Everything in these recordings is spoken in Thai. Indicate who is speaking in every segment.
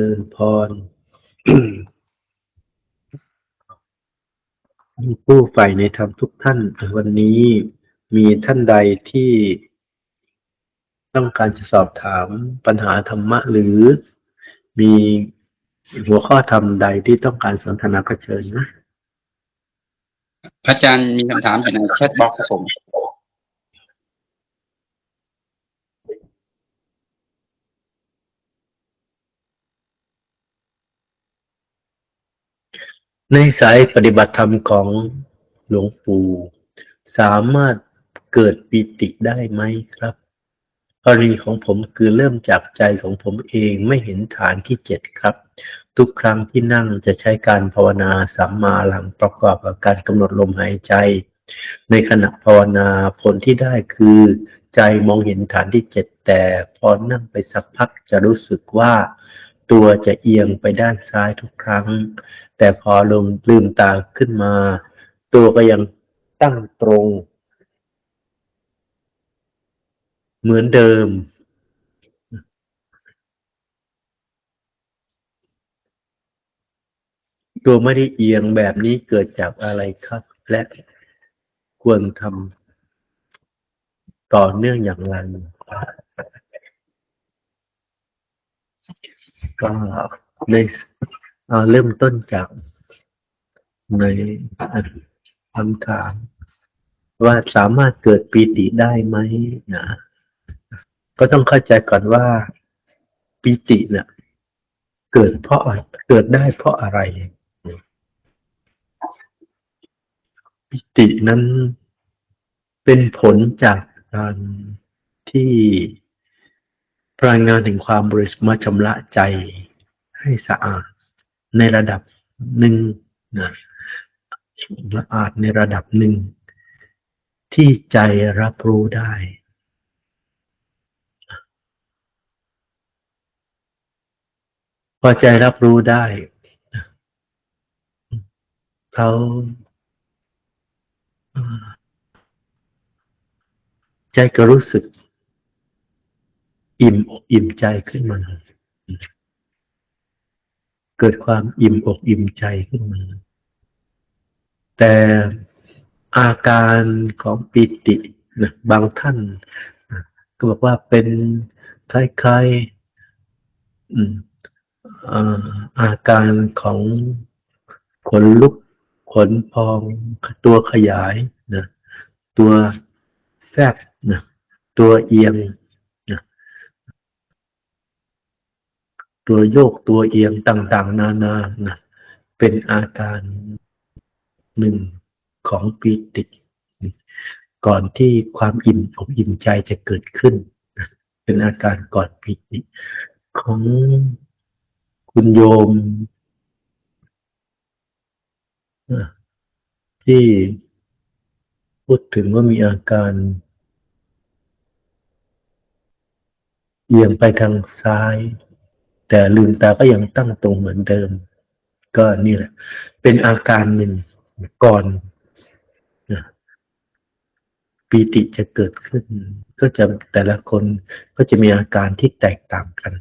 Speaker 1: ริญพรผู้ใฝ่ในธรรมทุกท่าน วันนี้มีท่านใดที่ต้องการจะสอบถามปัญหาธรรมะ หรือมีหัวข้อธรรมใดที่ต้องการสนทนาก็เชิญนะ
Speaker 2: พระอาจารย์มีคำถามอยู่ในแชทบ็อกซ์ครับผม
Speaker 1: ในสายปฏิบัติธรรมของหลวงปู่สามารถเกิดปิติได้ไหมครับกรณีของผมคือเริ่มจากใจของผมเองไม่เห็นฐานที่เจ็ดครับ ทุกครั้งที่นั่งจะใช้การภาวนาสัมมาหลังประกอบกับการกำหนดลมหายใจ ในขณะภาวนาผลที่ได้คือ ใจมองเห็นฐานที่เจ็ดแต่พอนั่งไปสักพักจะรู้สึกว่า ตัวจะเอียงไปด้านซ้ายทุกครั้ง แต่พอลมลืมตาขึ้นมา ตัวก็ยังตั้งตรง เหมือนเดิม ตัวไม่ได้เอียงแบบนี้เกิดจากอะไรครับ และควรทำต่อเนื่องอย่างไร ก็ในเอ่อเริ่มต้นจากในคำถาม ว่าสามารถเกิดปีติได้ไหมนะก็ต้องเข้าใจก่อนว่าปีติเนี่ยเกิดเพราะเกิดได้เพราะอะไรปิตินั้นเป็นผลจากการที่ พลังงานแห่งความบริสุทธิ์มาชำระใจให้สะอาดในระดับหนึ่งนะสะอาดในระดับหนึ่ง ที่ใจรับรู้ได้ พอใจรับรู้ได้เขาใจก็รู้สึก อิ่มอกอิ่มใจขึ้นมา เกิดความอิ่มอกอิ่มใจขึ้นมา แต่อาการของปิตินะบางท่านก็บอกว่าเป็นคล้ายๆอืมเอ่ออาการของขนลุกขนพองตัวขยายนะตัวแฟบนะตัวเอียงนะ ตัวโยกตัวเอียงต่างๆ นานานะเป็นอาการหนึ่งของปีติ ก่อนที่ความอิ่มอกอิ่มใจจะเกิดขึ้น เป็นอาการก่อนปีติ ของคุณโยมที่พูดถึงว่ามีอาการเอียงไปทางซ้าย แต่ลืมตาก็ยังตั้งตรงเหมือนเดิม ก็นี่แหละ เป็นอาการหนึ่งก่อนปีติจะเกิดขึ้น ก็จะแต่ละคนก็จะมีอาการที่แตกต่างกัน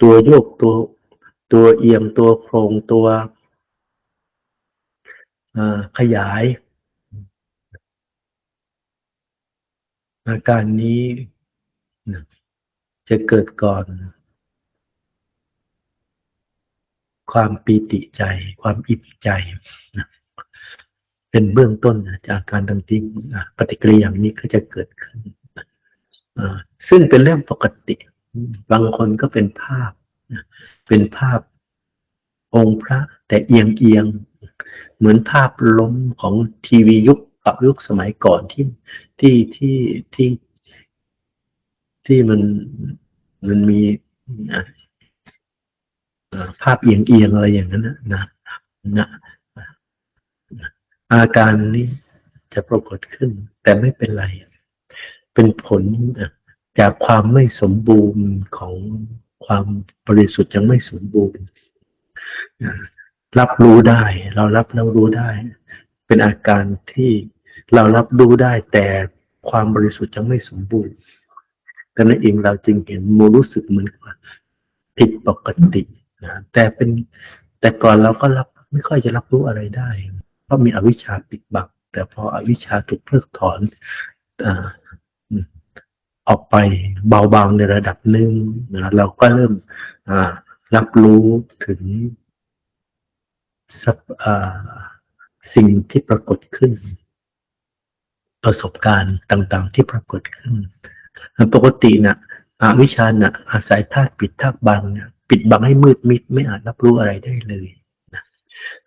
Speaker 1: ตัวโยกตัวตัวเอียงตัวโครงตัวขยาย อาการนี้จะเกิดก่อน ความปีติใจ ความอิ่มใจนะเป็นเบื้องต้นจากการทำทิ้งปฏิกิริยาอย่างนี้ก็จะเกิดขึ้นซึ่งเป็นเรื่องปกติ บางคนก็เป็นภาพ เป็นภาพองค์พระ แต่เอียงเอียงๆเหมือนภาพล้มของทีวียุคกับยุคสมัยก่อนที่ที่ที่ที่ที่มันมันมีนะ ภาพเอียงเอียงๆอะไรอย่างนั้นนะนะอาการนี้จะปรากฏขึ้น แต่ไม่เป็นไร เป็นผลจากความไม่สมบูรณ์ของความบริสุทธิ์ยังไม่สมบูรณ์รับรู้ได้ เรารับแล้วรู้ได้ เป็นอาการที่เรารับรู้ได้ แต่ความบริสุทธิ์ยังไม่สมบูรณ์ดังนั้นเองเราจึงเห็นโมรู้สึกเหมือนผิดปกติ นะแต่เป็นแต่ก่อนเราก็รับไม่ค่อยจะรับรู้อะไรได้ เพราะมีอวิชชาปิดบังแต่พออวิชชาถูกเพิกถอนอออกไปเบาบางในระดับหนึ่งนะเราก็เริ่มรับรู้ถึงส,สิ่งที่ปรากฏขึ้น ประสบการณ์ต่างๆที่ปรากฏขึ้น ปกตินะอวิชชานะอาศัยธาตุปิดธาตุบังเนี่ย ปิดบังให้มืดมิดไม่อาจรับรู้อะไรได้เลยนะ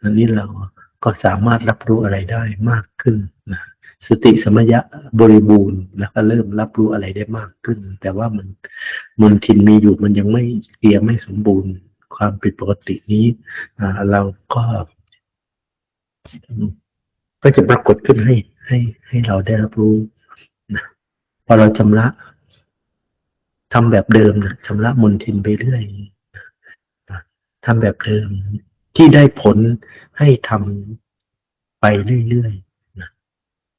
Speaker 1: อันนี้เราก็สามารถรับรู้อะไรได้มากขึ้นนะสติสมยะบริบูรณ์แล้วก็เริ่มรับรู้อะไรได้มากขึ้น แต่ว่ามันมนทินมีอยู่มันยังไม่เคลียไม่สมบูรณ์ ความผิดปกตินี้เราก็ ก็จะปรากฏขึ้นให้ให้ให้เราได้รับรู้นะพอเราชำระทำแบบเดิมนะชำระมนทินไปเรื่อย ทำแบบเดิมที่ได้ผลให้ทำไปเรื่อยๆนะ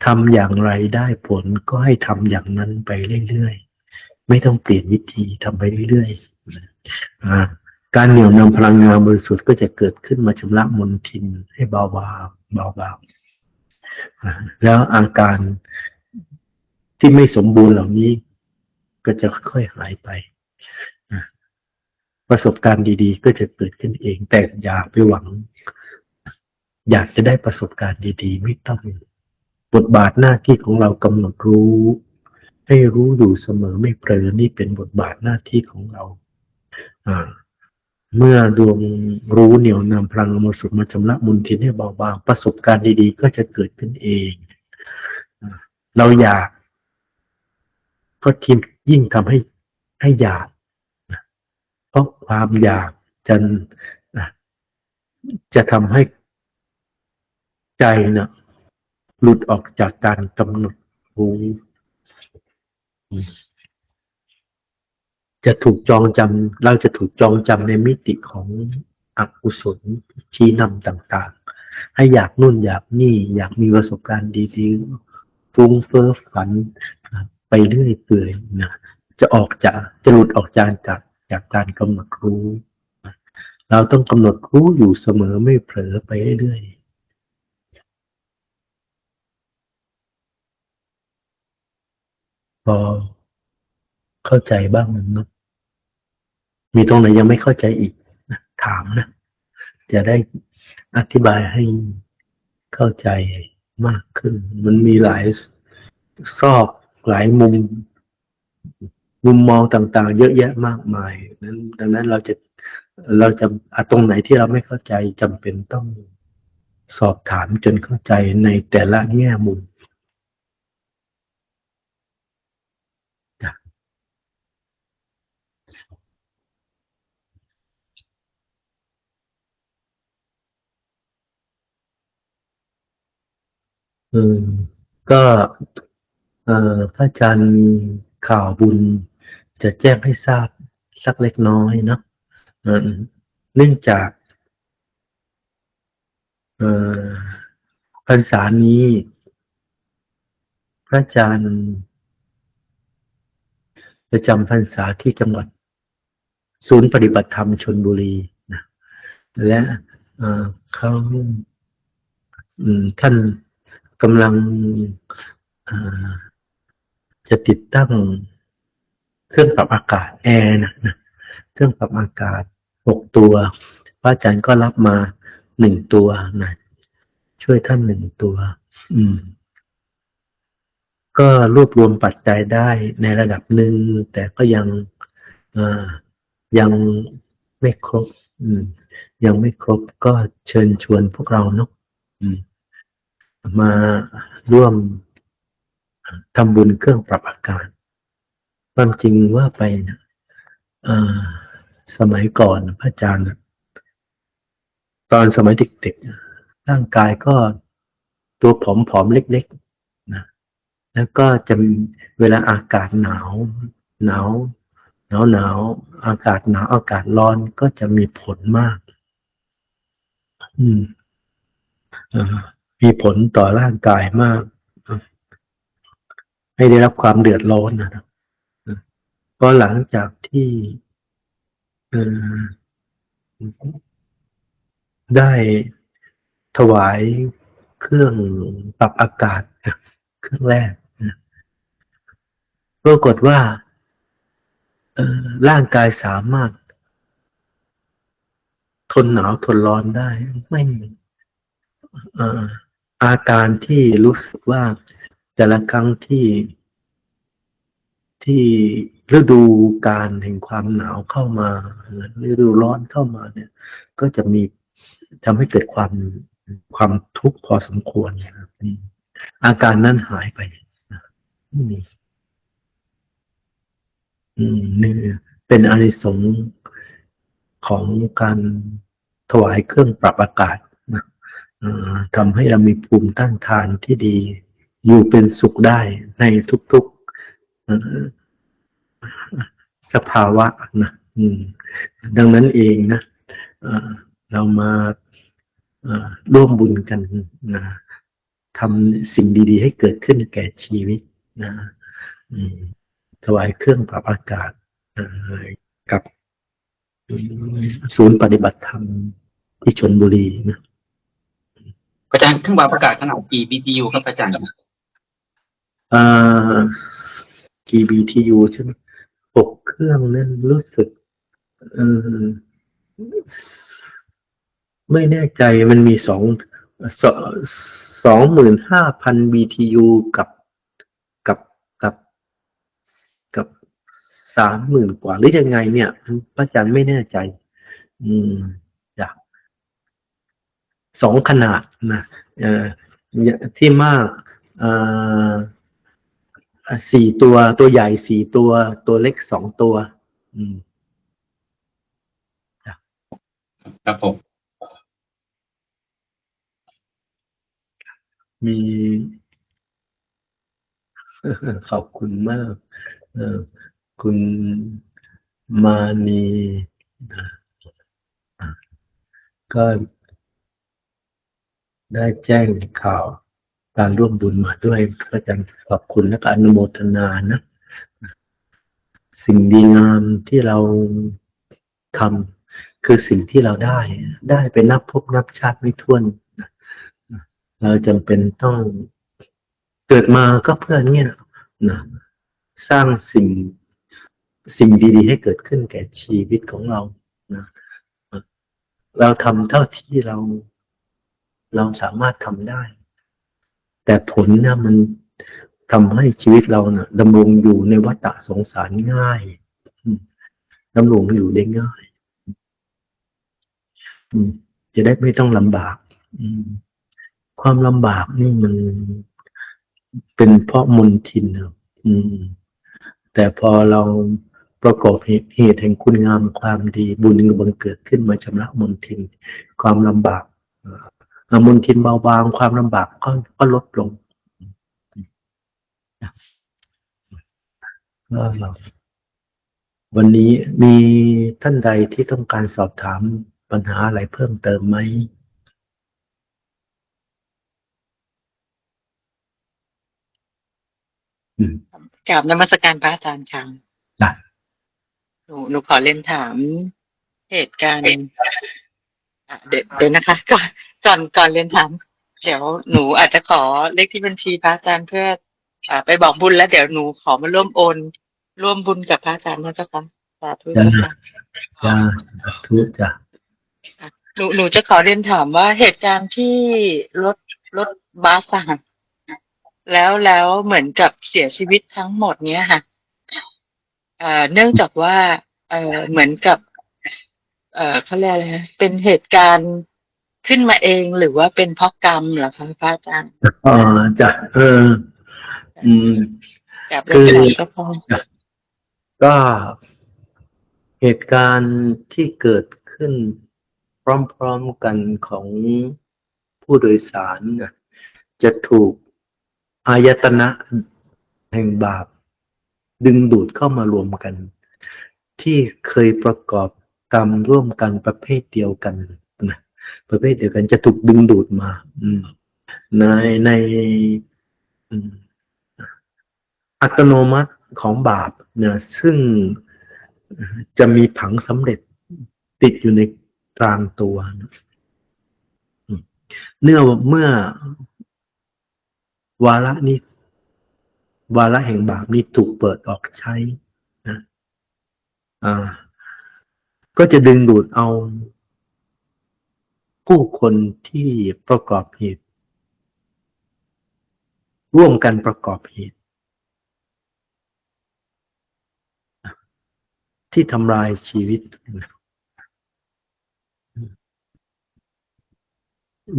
Speaker 1: ทำอย่างไรได้ผลก็ให้ทำอย่างนั้นไปเรื่อยๆ ไม่ต้องเปลี่ยนวิธีทำไปเรื่อยๆาการเหนี่ยวนำพลังงานบริสุทธิ์ก็จะเกิดขึ้นมาชำระมนทินให้เบาบางเบาบางแล้วอาการที่ไม่สมบูรณ์เหล่านี้ก็จะค่อยๆหายไป ประสบการณ์ดีๆ ก็จะเกิดขึ้นเอง แต่อย่าไปหวัง อยากจะได้ประสบการณ์ดีๆ ไม่ต้องบทบาทหน้าที่ของเรากำหนดรู้ ให้รู้อยู่เสมอไม่เผลอนี่เป็นบทบาทหน้าที่ของเรา อ่าเมื่อดวงรู้เหนี่ยวนำพลังอมสุขมาชำระมุนทินให้เบาบางประสบการณ์ดีๆ ก็จะเกิดขึ้นเอง เราอยาก ก็ทิมยิ่งทำให้ให้อยาก ราะความอยากจะจะทำให้ใจเนะ่ะหลุดออกจากการกำหนดรู้จะถูกจองจำเราจะถูกจองจำในมิติของอกุศลชี้นำต่างๆ ให้อยากนู่นอยากนี่ อยากมีประสบการณ์ดีๆฟุ้งเฟ้อฝัน ไปเรื่อยเปื่อยนะจะออกจากจะหลุดออกจากจาก จากการกำหนดรู้ เราต้องกำหนดรู้อยู่เสมอไม่เผลอไปเรื่อยๆพอเข้าใจบ้างนะมีตรงไหนยังไม่เข้าใจอีกนะถามนะ จะได้อธิบายให้เข้าใจมากขึ้น มันมีหลายซอกหลายมุม มุมมองต่างๆ เยอะแยะมากมายนั้นดังนั้นเราจะเราจะอะตรงไหนที่เราไม่เข้าใจจำเป็นต้องสอบถามจนเข้าใจในแต่ละแง่มุมอืมก็เอ่อพระอาจารย์มีข่าวบุญ จะแจ้งให้ทราบสักเล็กน้อยเนาะเนื่องจากพรรษานี้ พระอาจารย์ประจำพรรษาที่จังหวัด ศูนย์ปฏิบัติธรรมชนบุรีนะและเขาท่านกำลังจะติดตั้ง เครื่องปรับอากาศแอร์นะนะเครื่องปรับอากาศหกตัว พระอาจารย์ก็รับมาหนึ่งตัวนะช่วยท่านหนึ่งตัว อืม ก็รวบรวมปัจจัยได้ในระดับหนึ่ง แต่ก็ยังยังไม่ครบ อืม ยังไม่ครบก็เชิญชวนพวกเราเนาะมาร่วมทำบุญเครื่องปรับอากาศ ความจริงว่าไปนะสมัยก่อนพระอาจารย์ตอนสมัยเด็กๆ ร่างกายก็ตัวผอมๆ เล็กๆนะแล้วก็จะเวลาอากาศหนาว หนาวหนาวหนาวอากาศหนาวอากาศร้อนก็จะมีผลมาก อืมอมีผลต่อร่างกายมาก ให้ได้รับความเดือดร้อนนะครับ พราะหลังจากที่ได้ถวายเครื่องปรับอากาศเครื่องแรกปรากฏว่าร่างกายสามารถ ทนหนาวทนร้อนได้ ไม่เอ่ออาการที่รู้สึกว่าแต่ละครั้งที่ที่ ฤดูการแห่งความหนาวเข้ามาฤดูร้อนเข้ามาเนี่ย ก็จะมีทำให้เกิดความความทุกข์พอสมควรนะครับอาการนั้นหายไปไม่มีนี่เป็นอานิสงส์ของการถวายเครื่องปรับอากาศนะทำให้เรามีภูมิต้านทานที่ดี อยู่เป็นสุขได้ในทุกๆ สภาวะนะอืมดังนั้นเองนะเอ่อเรามาเอ่อร่วมบุญกันนะทำสิ่งดีๆ ให้เกิดขึ้นแก่ชีวิตนะอืมถวายเครื่องปรับอากาศเอ่อกับอืมศูนย์ปฏิบัติธรรมที่ชนบุรีนะ
Speaker 2: อาจารย์เครื่องปรับอากาศขนาดกี่ BTU ครับอาจารย์
Speaker 1: เอ่อ GBTU ใช่ไหม หกเครื่องนั้นรู้สึกไม่แน่ใจมันมีสองสองหมื่นห้าพัน BTU กับกับกับ กับสามหมื่นกว่าหรือยังไงเนี่ยพระอาจารย์ไม่แน่ใจ อืมจ้ะสองขนาดนะเอ่อที่มาก เอ่อ สี่ตัว ตัวใหญ่สี่ตัว ตัวเล็กสองตัว อืม
Speaker 2: ครับผม
Speaker 1: มี ขอบคุณมากเออคุณมานีนะอะก็ได้แจ้งข่าว การร่วมบุญมาด้วยพระอาจารย์ขอบคุณและก็อนุโมทนานะ สิ่งดีงามที่เราทำคือสิ่งที่เราได้ ได้ไปนับพบนับชาติไม่ถ้วน เราจำเป็นต้องเกิดมาก็เพื่อเนี่ยนะสร้างสิ่งสิ่งดีๆ ให้เกิดขึ้นแก่ชีวิตของเรานะเราทำเท่าที่เรา เราสามารถทำได้ แต่ผลนะมันทำให้ชีวิตเราเนะ่ะดำรงอยู่ในวัฏสงสารง่ายดำรงอยู่ได้ง่ายจะได้ไม่ต้องลำบากความลำบากนี่มันเป็นเพราะมนทินครับแต่พอเราประกอบเหตุแห่งคุณงามความดีบุญก็บังเกิดขึ้นมาชำระมนทิน ความลำบาก มนทินเบาบางความลำบากก็ก็ลดลงก็เราวันนี้มีท่านใดที่ต้องการสอบถามปัญหาอะไรเพิ่มเติมไหมอืม
Speaker 3: กราบนมัสการพระอาจารย์ค่ะ
Speaker 1: ได้
Speaker 3: หนูหนูขอเรียนถามเหตุการณ์ อะเดี๋ยวเดี๋ยวนะคะ ก่อนก่อนก่อนเรียนถามเดี๋ยวหนูอาจจะขอเลขที่บัญชีพระอาจารย์เพื่ออ่าไปบอกบุญแล้วเดี๋ยวหนูขอมาร่วมโอน ร่วมบุญกับพระอาจารย์นะเจ้าค่ะสาธุเจ้าค่ะ
Speaker 1: จ้าสาธุจ้ะ
Speaker 3: หนูหนูจะขอเรียนถามว่าเหตุการณ์ที่รถรถบัสอะค่ะแล้วแล้วเหมือนกับเสียชีวิตทั้งหมดเนี้ยค่ะเอ่อเนื่องจากว่า เอ่อเหมือนกับ เอ่อเขาเรียกอะไรนะเป็นเหตุการณ์ขึ้นมาเองหรือว่าเป็นเพราะกรรมเหรอคะพระอาจารย์
Speaker 1: อ๋อจ้ะเออ อืม
Speaker 3: กับเรื่องของก็พอ
Speaker 1: ก็เหตุการณ์ที่เกิดขึ้นพร้อมๆกันของผู้โดยสารจะถูกอายตนะแห่งบาป ดึงดูดเข้ามารวมกัน ที่เคยประกอบ กรรมร่วมกันประเภทเดียวกันนะประเภทเดียวกันจะถูกดึงดูดมา อืม ในในอัตโนมัติของบาปเนี่ยซึ่งจะมีผังสำเร็จติดอยู่ในกลางตัวนเนื่อเมื่อ วาระนี้ วาระแห่งบาปนี้ถูกเปิดออกใช้นะอ่า ก็จะดึงดูดเอาผู้คนที่ประกอบเหตุ ร่วมกันประกอบเหตุ ที่ทำลายชีวิต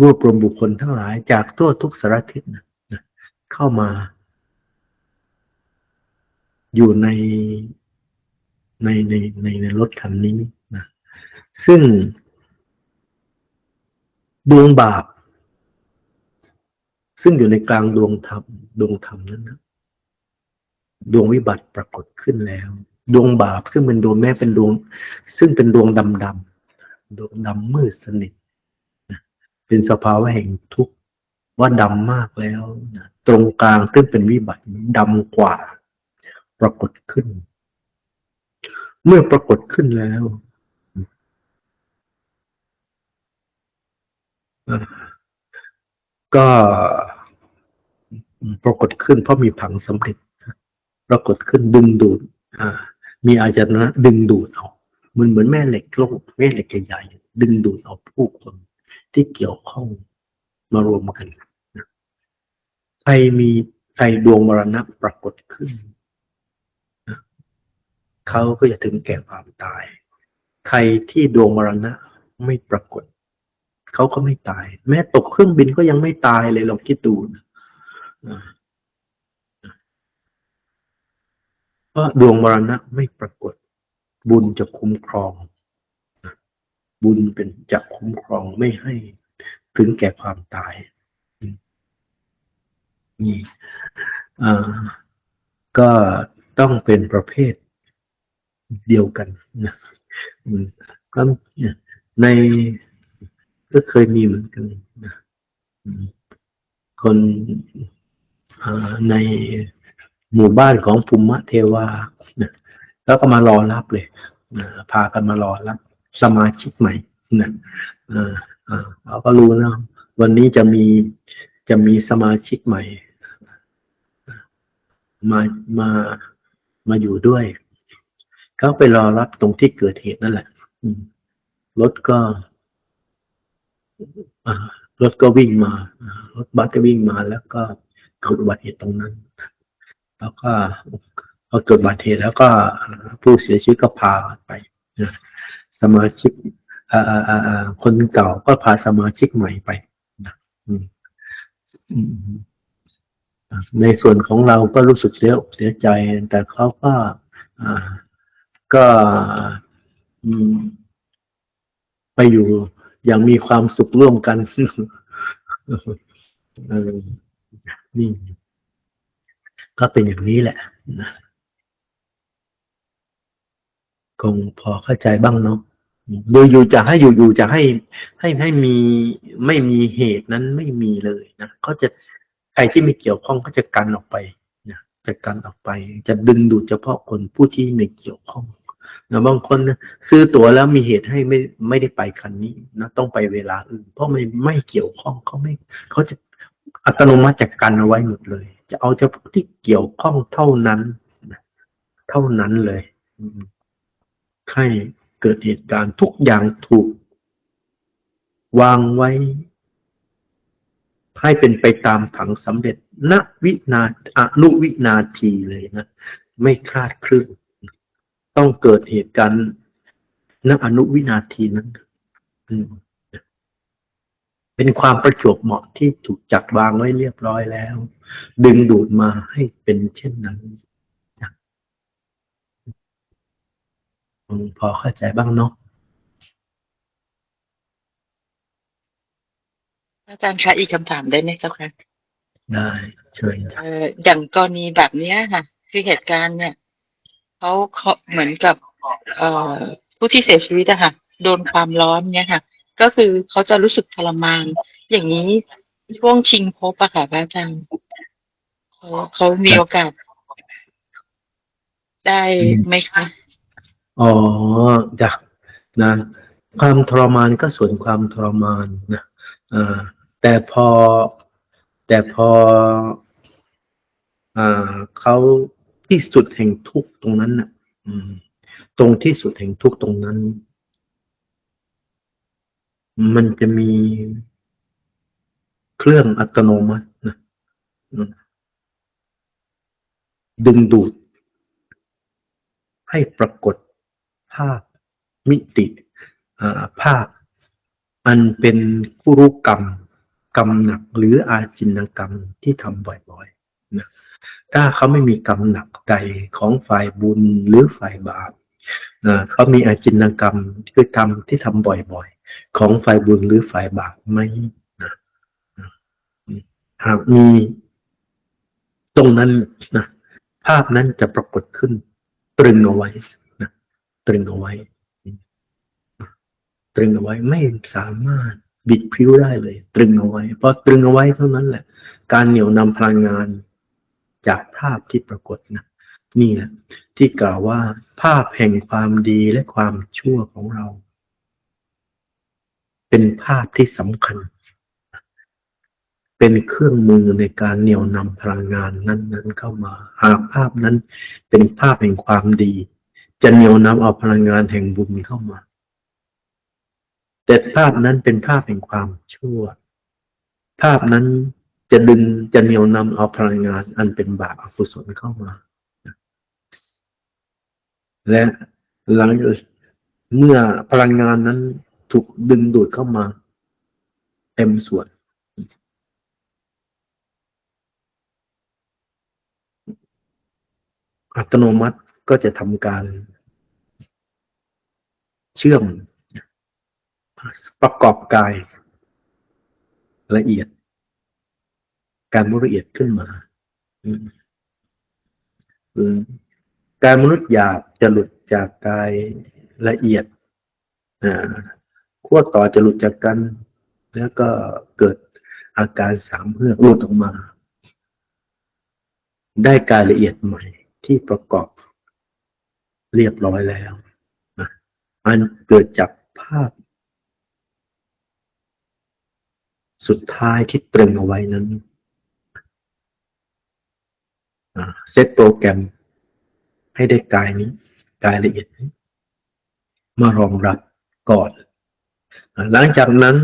Speaker 1: รวบรวมบุคคลทั้งหลายจากทั่วทุกสารทิศนะเข้ามา อยู่ในในในในในรถคันนี้ ซึ่ง ดวงบาป ซึ่งอยู่ในกลางดวงธรรมดวงธรรมนั้นนะดวงวิบัติปรากฏขึ้นแล้ว ดวงบาปซึ่งเป็นดวงแม้เป็นดวง ซึ่งเป็นดวงดำดำดวงดำมืดสนิทเป็นสภาวะแห่งทุกข์ว่าดำมากแล้วนะตรงกลางซึ่งเป็นวิบัติดำกว่า ปรากฏขึ้น เมื่อปรากฏขึ้นแล้ว ก็ปรากฏขึ้นเพราะมีผังสำเร็จปรากฏขึ้นดึงดูดมีอาจารนะดึงดูดเอามันเหมือนแม่เหล็กโลกแม่เหล็กใหญ่ๆดึงดูดเอาผู้คนที่เกี่ยวข้องมารวมกันใครมีใครดวงมรณะปรากฏขึ้นเขาก็จะถึงแก่ความตาย ใครที่ดวงมรณะไม่ปรากฏ เขาก็ไม่ตาย แม้ตกเครื่องบินก็ยังไม่ตายเลยลองคิดดูนะอ่าเพราะดวงมรณะไม่ปรากฏ บุญจะคุ้มครอง บุญเป็นจะคุ้มครองไม่ให้ถึงแก่ความตายนี่อ่าก็ต้องเป็นประเภทเดียวกันนะก็เนี่ยใน ก็เคยมีเหมือนกันนะคนในหมู่บ้านของภูมิเทวานะแล้วก็มารอรับเลยพากันมารอรับสมาชิกใหม่นะเราก็รู้นะวันนี้จะมีจะมีสมาชิกใหม่ มามามาอยู่ด้วยเขาไปรอรับตรงที่เกิดเหตุนั่นแหละรถก็ รถก็วิ่งมารถบัสก็วิ่งมาแล้วก็เกิดอุบัติเหตุตรงนั้น แล้วก็พอเกิดอุบัติเหตุแล้วก็ผู้เสียชีวิตก็พาไปนะสมาชิกคนเก่าก็พาสมาชิกใหม่ไปนะในส่วนของเราก็รู้สึกเสียอกเสียใจ แต่เขาก็าก็ไปอยู่ อย่างมีความสุขร่วมกันนี่ก็เป็นอย่างนี้แหละคงพอเข้าใจบ้างเนาะอยู่อยู่จะให้อยู่อยู่จะให้ให้ให้มีไม่มีเหตุนั้นไม่มีเลยนะเขาจะใครที่ไม่เกี่ยวข้องก็จะกันออกไปนะจะกันออกไป จะดึงดูดเฉพาะคนผู้ที่ไม่เกี่ยวข้อง นะบางคนซื้อตั๋วแล้วมีเหตุให้ไม่ไม่ได้ไปคันนี้นะต้องไปเวลาอื่น เพราะไม่ไม่เกี่ยวข้องเขาไม่เขาจะอัตโนมัติจัดการเอาไว้หมดเลย จะเอาเฉพาะที่เกี่ยวข้องเท่านั้นนะเท่านั้นเลยให้เกิดเหตุการณ์ทุกอย่างถูก วางไว้ ให้เป็นไปตามผังสำเร็จณวินาอนุวินาทีเลยนะ ไม่คลาดเคลื่อน ต้องเกิดเหตุการณ์ณอนุวินาทีนั้นอืมเป็นความประจวบเหมาะที่ถูกจัดวางไว้เรียบร้อยแล้ว ดึงดูดมาให้เป็นเช่นนั้นนะอืมพอเข้าใจบ้างเนาะ
Speaker 3: อาจารย์คะอีกคำถามได้ไหมเจ้าคะ
Speaker 1: ได้เชิญครับ
Speaker 3: เอ่ออย่างกรณีแบบเนี้ยค่ะ คือเหตุการณ์เนี่ย เขาเขาเหมือนกับ เอ่อผู้ที่เสียชีวิตอะค่ะ โดนความร้อนเนี่ยค่ะ ก็คือเขาจะรู้สึกทรมาน อย่างนี้ช่วงชิงภพอะค่ะพระอาจารย์เขาเขามีโอกาสได้ไหมคะ
Speaker 1: อ๋อจ้ะนะ ความทรมานก็ส่วนความทรมานนะอ่าแต่พอ แต่พออ่าเขา ที่สุดแห่งทุกข์ตรงนั้นน่ะ อืม ตรงที่สุดแห่งทุกข์ตรงนั้น มันจะมีเครื่องอัตโนมัตินะอืมดึงดูด ให้ปรากฏภาพมิติอ่าภาพ อันเป็นกุรุกรรม กรรมหนักหรืออาจินกรรมที่ทำบ่อยๆนะ ถ้าเขาไม่มีกรรมหนักใจของฝ่ายบุญหรือฝ่ายบาปเขามีอาจินกรรมคือทำที่ทำบ่อยๆ ของฝ่ายบุญหรือฝ่ายบาปไหมนะนะหากมีตรงนั้นนะภาพนั้นจะปรากฏขึ้น ตรึงเอาไว้นะตรึงเอาไว้ ตรึงเอาไว้ไม่สามารถบิดพิ้วได้เลย ตรึงเอาไว้พอตรึงเอาไว้เท่านั้นแหละ การเหนี่ยวนำพลังงาน จากภาพที่ปรากฏนะนี่แหละที่กล่าวว่าภาพแห่งความดีและความชั่วของเรา เป็นภาพที่สำคัญ เป็นเครื่องมือในการเหนี่ยวนำพลังงานนั้นๆเข้ามา หากภาพนั้นเป็นภาพแห่งความดี จะเหนี่ยวนำเอาพลังงานแห่งบุญเข้ามาแต่ภาพนั้นเป็นภาพแห่งความชั่ว ภาพนั้น จะดึงจะเหนี่ยวนำเอาพลังงาน อันเป็นบาปอกุศลเข้ามา และหลังเมื่อพลังงานนั้นถูกดึงดูดเข้ามา เต็มส่วน อัตโนมัติก็จะทำการ เชื่อมประกอบกายละเอียด การมุละเอียดขึ้นมากายมนุษย์หยาบจะหลุดจากกายละเอียดขั้วต่อจะหลุดจากกัน แล้วก็เกิดอาการสามเพื่อหลุดออกมา ได้กายละเอียดใหม่ที่ประกอบเรียบร้อยแล้วอันเกิดจากภาพ สุดท้ายที่ตรึงเอาไว้นั้น เซตโปรแกรมให้ได้กายนี้กายละเอียดนี้มารองรับก่อน หลังจากนั้น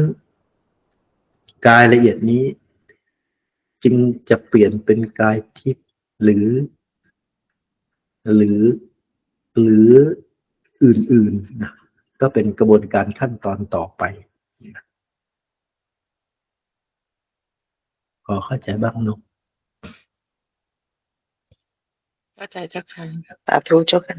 Speaker 1: กายละเอียดนี้ จึงจะเปลี่ยนเป็นกายทิพย์หรือ หรือหรืออื่นๆนะก็เป็นกระบวนการขั้นตอนต่อไปนะพอเข้าใจบ้างเนอะ
Speaker 3: เข้าใจเจ้าค่ะสาธุเจ้าค่ะ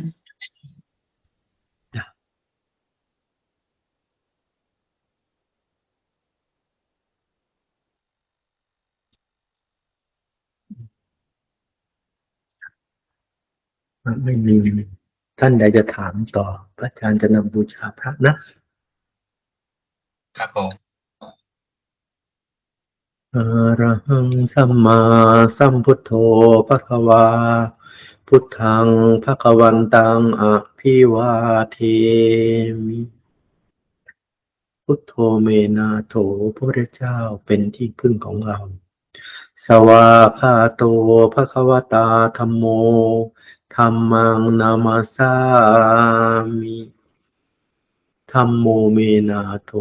Speaker 1: ไม่มีท่านใดจะถามต่อ พระอาจารย์จะนำบูชาพระนะ
Speaker 2: ครับผม
Speaker 1: อะระหังสัมมาสัมพุทโธภะคะวา พุทธังภะคะวันตังอภิวาเทมิ พุทโธเมนาโถพระพุทธเจ้าเป็นที่พึ่งของเรา สวาพาโตภะคะวตาธัมโมธัมมังนามาสามิธัมโมเมนาโถ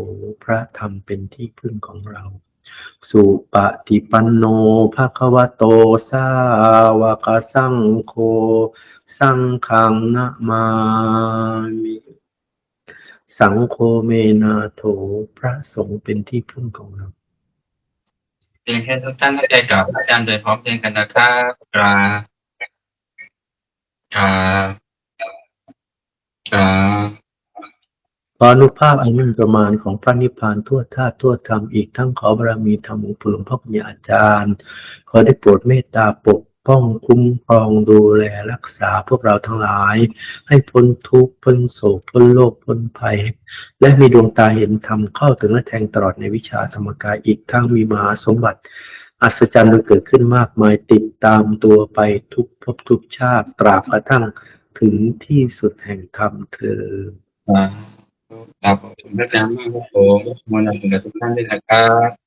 Speaker 1: พระธรรมเป็นที่พึ่งของเรา สุปฏิปันโนภะคะวะโต สาวกสังโฆ สังฆังนะมามิ สังโฆเมนาโถ พระสงฆ์เป็นที่พึ่งของเรา
Speaker 2: เพียงแค่ทุกท่านตั้กราบอาจารย์โดยพร้อมเพรียงกันนะครับกราบกราบกราบ
Speaker 1: อนุภาพอันยิ่งประมาณของพระนิพพานทั่วธาตุทั่วธรรมอีกทั้งขอบารมีธรรมของพระหลวงพ่อปัญญาอาจารย์ ขอได้โปรดเมตตาปกป้องคุ้มครองดูแลรักษาพวกเราทั้งหลาย ให้พ้นทุกข์พ้นโศกพ้นโลกพ้นภัย และมีดวงตาเห็นธรรมเข้าถึงและแทงตลอดในวิชาธรรมกายอีกทั้งมีมหาสมบัติ อัศจรรย์มันเกิดขึ้นมากมายติดตามตัวไปทุกภพทุกชาติตราบกระทั่งถึงที่สุดแห่งธรรมเธอ
Speaker 2: la función de Real Mago, o bueno, la fundación grande de acá,